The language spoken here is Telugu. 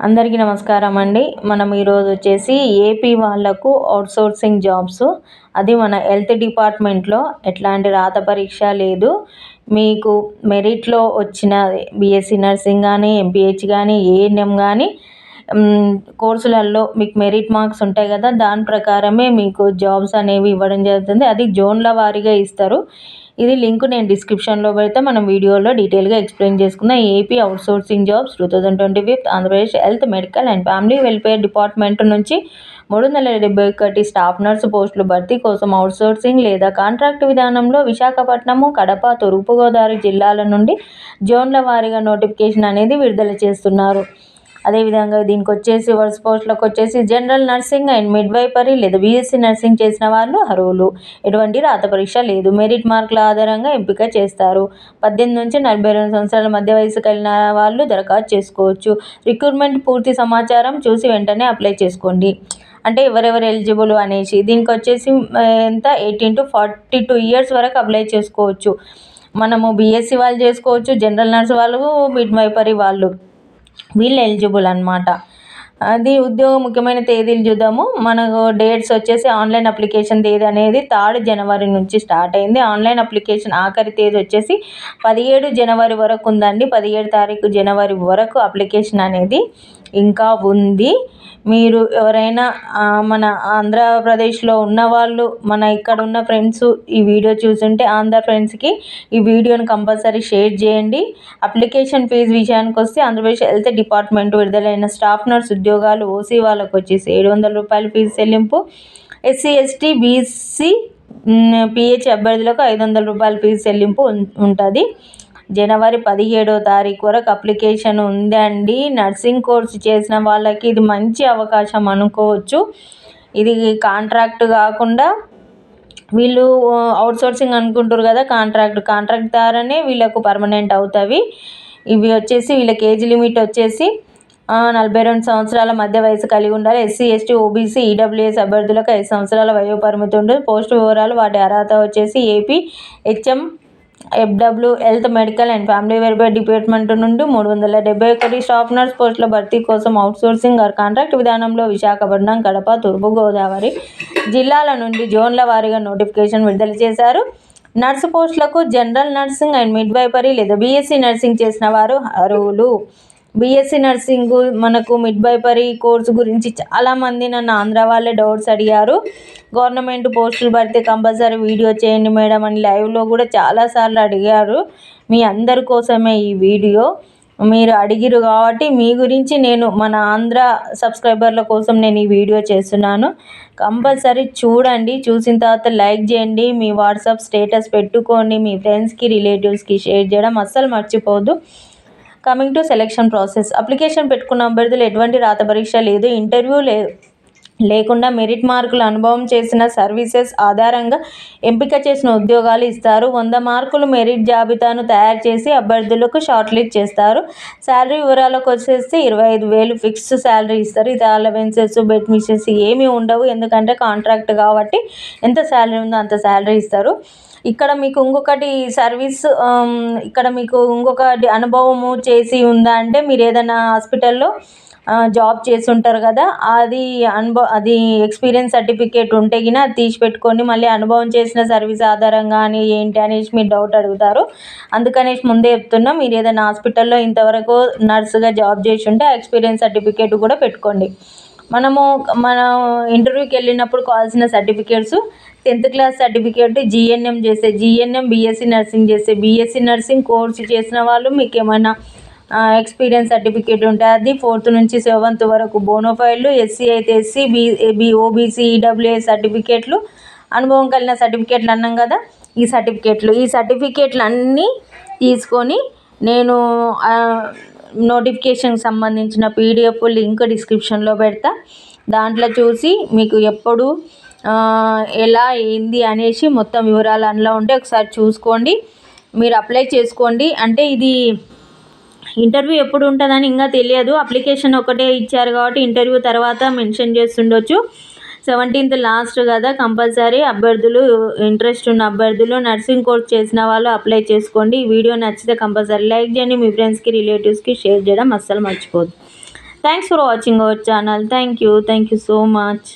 అందరికీ నమస్కారం అండి. మనం ఈరోజు వచ్చేసి ఏపీ వాళ్ళకు అవుట్సోర్సింగ్ జాబ్స్ అది మన హెల్త్ డిపార్ట్మెంట్లో ఎట్లాంటి రాత పరీక్ష లేదు. మీకు మెరిట్లో వచ్చిన బీఎస్సీ నర్సింగ్ కానీ ఎంపీహెచ్ కానీ ఏఎన్ఎం కానీ కోర్సులలో మీకు మెరిట్ మార్క్స్ ఉంటాయి కదా దాని ప్రకారమే మీకు జాబ్స్ అనేవి ఇవ్వడం జరుగుతుంది. అది జోన్ల వారీగా ఇస్తారు. ఇది లింక్ నేను డిస్క్రిప్షన్లో పెడితే మనం వీడియోలో డీటెయిల్గా ఎక్స్ప్లెయిన్ చేసుకుందాం. AP outsourcing jobs two thousand twenty fifth Andhra Pradesh health medical and family welfare department నుంచి మూడు వందల డెబ్బై ఒకటి స్టాఫ్ నర్సు పోస్టులు భర్తీ కోసం అవుట్సోర్సింగ్ లేదా కాంట్రాక్ట్ విధానంలో విశాఖపట్నము కడప తూర్పుగోదావరి జిల్లాల నుండి జోన్ల వారీగా నోటిఫికేషన్ అనేది విడుదల చేస్తున్నారు. అదేవిధంగా దీనికి వచ్చేసి వర్స్ పోస్ట్లకు వచ్చేసి జనరల్ నర్సింగ్ అండ్ మిడ్వైపరీ లేదా బీఎస్సీ నర్సింగ్ చేసిన వాళ్ళు అర్హులు. ఎటువంటి రాత పరీక్ష లేదు. మెరిట్ మార్కుల ఆధారంగా ఎంపిక చేస్తారు. పద్దెనిమిది నుంచి నలభై రెండు సంవత్సరాల మధ్య వయసు కలిగిన వాళ్ళు దరఖాస్తు చేసుకోవచ్చు. రిక్రూట్మెంట్ పూర్తి సమాచారం చూసి వెంటనే అప్లై చేసుకోండి. అంటే ఎవరెవరు ఎలిజిబుల్ అనేసి దీనికి వచ్చేసి ఎంత? Eighteen to forty two years వరకు అప్లై చేసుకోవచ్చు. మనము బీఎస్సీ వాళ్ళు చేసుకోవచ్చు జనరల్ నర్స్ వాళ్ళు మిడ్ వైపరీ వాళ్ళు. వీళ్ళు ఎలిజిబుల్ అనమాట అది ఉద్యోగం ముఖ్యమైన తేదీలు చూద్దాము. మనకు డేట్స్ వచ్చేసి ఆన్లైన్ అప్లికేషన్ తేదీ అనేది థర్డ్ జనవరి నుంచి స్టార్ట్ అయింది. ఆన్లైన్ అప్లికేషన్ ఆఖరి తేదీ వచ్చేసి పదిహేడు జనవరి వరకు ఉందండి. పదిహేడు తారీఖు జనవరి వరకు అప్లికేషన్ అనేది ఇంకా ఉంది. మీరు ఎవరైనా మన ఆంధ్రప్రదేశ్లో ఉన్నవాళ్ళు మన ఇక్కడ ఉన్న ఫ్రెండ్స్ ఈ వీడియో చూసుంటే ఆంధ్ర ఫ్రెండ్స్కి ఈ వీడియోని కంపల్సరీ షేర్ చేయండి. అప్లికేషన్ ఫీజు విషయానికి వస్తే ఆంధ్రప్రదేశ్ హెల్త్ డిపార్ట్మెంట్ విడుదలైన స్టాఫ్ నర్స్ ఉద్యోగాలు ఓసీ వాళ్ళకు వచ్చేసి ఏడు వందల రూపాయల ఫీజు చెల్లింపు. ఎస్సీ ఎస్టీ బీసీ పిహెచ్ అభ్యర్థులకు ఐదు వందల రూపాయల ఫీజు చెల్లింపు ఉంటుంది. జనవరి పదిహేడో తారీఖు వరకు అప్లికేషన్ ఉందండి. నర్సింగ్ కోర్స్ చేసిన వాళ్ళకి ఇది మంచి అవకాశం అనుకోవచ్చు. ఇది కాంట్రాక్ట్ కాకుండా వీళ్ళు అవుట్సోర్సింగ్ అనుకుంటారు కదా కాంట్రాక్ట్ కాంట్రాక్ట్ ద్వారానే వీళ్ళకు పర్మనెంట్ అవుతాయి ఇవి వచ్చేసి వీళ్ళకి ఏజ్ లిమిట్ వచ్చేసి నలభై రెండు సంవత్సరాల మధ్య వయసు కలిగి ఉండాలి. ఎస్సీ ఎస్టీ ఓబీసీ ఈడబ్ల్యూఎస్ అభ్యర్థులకు ఐదు సంవత్సరాల వయో పరిమితి ఉంటుంది. పోస్ట్ వివరాలు వాటి అర్హత వచ్చేసి AP HM FW health medical and family welfare department నుండి మూడు వందల డెబ్బై ఒకటి స్టాఫ్ నర్స్ పోస్టుల భర్తీ కోసం అవుట్సోర్సింగ్ ఆర్ కాంట్రాక్ట్ విధానంలో విశాఖపట్నం కడప తూర్పుగోదావరి జిల్లాల నుండి జోన్ల వారీగా నోటిఫికేషన్ విడుదల చేశారు. నర్సు పోస్టులకు జనరల్ నర్సింగ్ అండ్ మిడ్వైపరీ లేదా బీఎస్సీ నర్సింగ్ చేసిన వారు అర్హులు. బీఎస్సీ నర్సింగ్ మనకు మిడ్ బైపరీ కోర్సు గురించి చాలామంది నన్ను ఆంధ్ర వాళ్ళే డౌట్స్ అడిగారు. గవర్నమెంట్ పోస్టులు పడితే కంపల్సరీ వీడియో చేయండి మేడం అని లైవ్లో కూడా చాలాసార్లు అడిగారు. మీ అందరి కోసమే ఈ వీడియో. మీరు అడిగిరు కాబట్టి మీ గురించి నేను మన ఆంధ్ర సబ్స్క్రైబర్ల కోసం నేను ఈ వీడియో చేస్తున్నాను. కంపల్సరీ చూడండి. చూసిన తర్వాత లైక్ చేయండి. మీ వాట్సాప్ స్టేటస్ పెట్టుకోండి. మీ ఫ్రెండ్స్కి రిలేటివ్స్కి షేర్ చేయడం అస్సలు మర్చిపోవద్దు coming to selection process application పెట్టుకున్న అభ్యర్థులు ఎటువంటి రాత పరీక్ష లేదు ఇంటర్వ్యూ లేదు. లేకుండా మెరిట్ మార్కులు అనుభవం చేసిన సర్వీసెస్ ఆధారంగా ఎంపిక చేసిన ఉద్యోగాలు ఇస్తారు. వంద మార్కులు మెరిట్ జాబితాను తయారు చేసి అభ్యర్థులకు షార్ట్ లిస్ట్ చేస్తారు. శాలరీ వివరాలకు వచ్చేసి ఇరవై ఐదు వేలు ఫిక్స్డ్ శాలరీ ఇస్తారు. ఇది అలవెన్సెస్ బెట్ మిషన్స్ ఏమీ ఉండవు. ఎందుకంటే కాంట్రాక్ట్ కాబట్టి ఎంత శాలరీ ఉందో అంత శాలరీ ఇస్తారు. ఇక్కడ మీకు ఇంకొకటి సర్వీస్ ఇక్కడ మీకు ఇంకొకటి అనుభవము చేసి ఉందా అంటే మీరు ఏదైనా హాస్పిటల్లో జాబ్ చేసి ఉంటారు కదా అది అనుభవ అది ఎక్స్పీరియన్స్ సర్టిఫికేట్ ఉంటే గిన అది తీసి పెట్టుకొని మళ్ళీ అనుభవం చేసిన సర్వీస్ ఆధారంగా అని ఏంటి అనేసి మీరు డౌట్ అడుగుతారు. అందుకనేసి ముందే చెప్తున్నా మీరు ఏదైనా హాస్పిటల్లో ఇంతవరకు నర్సుగా జాబ్ చేసి ఉంటే ఆ ఎక్స్పీరియన్స్ సర్టిఫికేట్ కూడా పెట్టుకోండి. మనము మనం ఇంటర్వ్యూకి వెళ్ళినప్పుడు కావాల్సిన certificates tenth class certificate GNM చేసే జిఎన్ఎం బీఎస్సీ నర్సింగ్ చేసే బీఎస్సీ నర్సింగ్ కోర్స్ చేసిన వాళ్ళు మీకు ఏమైనా ఎక్స్పీరియన్స్ సర్టిఫికేట్ ఉంటుంది అది ఫోర్త్ నుంచి సెవెంత్ వరకు బోనోఫైల్లు ఎస్సీ అయితే SC B B OBC EWA సర్టిఫికేట్లు అనుభవం కలిగిన సర్టిఫికేట్లు అన్నాం కదా ఈ సర్టిఫికేట్లు ఈ సర్టిఫికేట్లు అన్నీ తీసుకొని నేను నోటిఫికేషన్కి సంబంధించిన పీడిఎఫ్ లింక్ డిస్క్రిప్షన్లో పెడతా. దాంట్లో చూసి మీకు ఎప్పుడు ఎలా ఏంది అనేసి మొత్తం వివరాలు అందులో ఉంటే ఒకసారి చూసుకోండి. మీరు అప్లై చేసుకోండి. అంటే ఇది ఇంటర్వ్యూ ఎప్పుడు ఉంటుందని ఇంకా తెలియదు. అప్లికేషన్ ఒకటే ఇచ్చారు కాబట్టి ఇంటర్వ్యూ తర్వాత మెన్షన్ చేస్తుండొచ్చు. సెవెంటీన్త్ లాస్ట్ కదా కంపల్సరీ. అభ్యర్థులు ఇంట్రెస్ట్ ఉన్న అభ్యర్థులు నర్సింగ్ కోర్స్ చేసిన వాళ్ళు అప్లై చేసుకోండి. ఈ వీడియో నచ్చితే కంపల్సరీ లైక్ చేయండి. మీ ఫ్రెండ్స్కి రిలేటివ్స్కి షేర్ చేయడం అస్సలు మర్చిపోద్దు thanks for watching our channel thank you thank you so much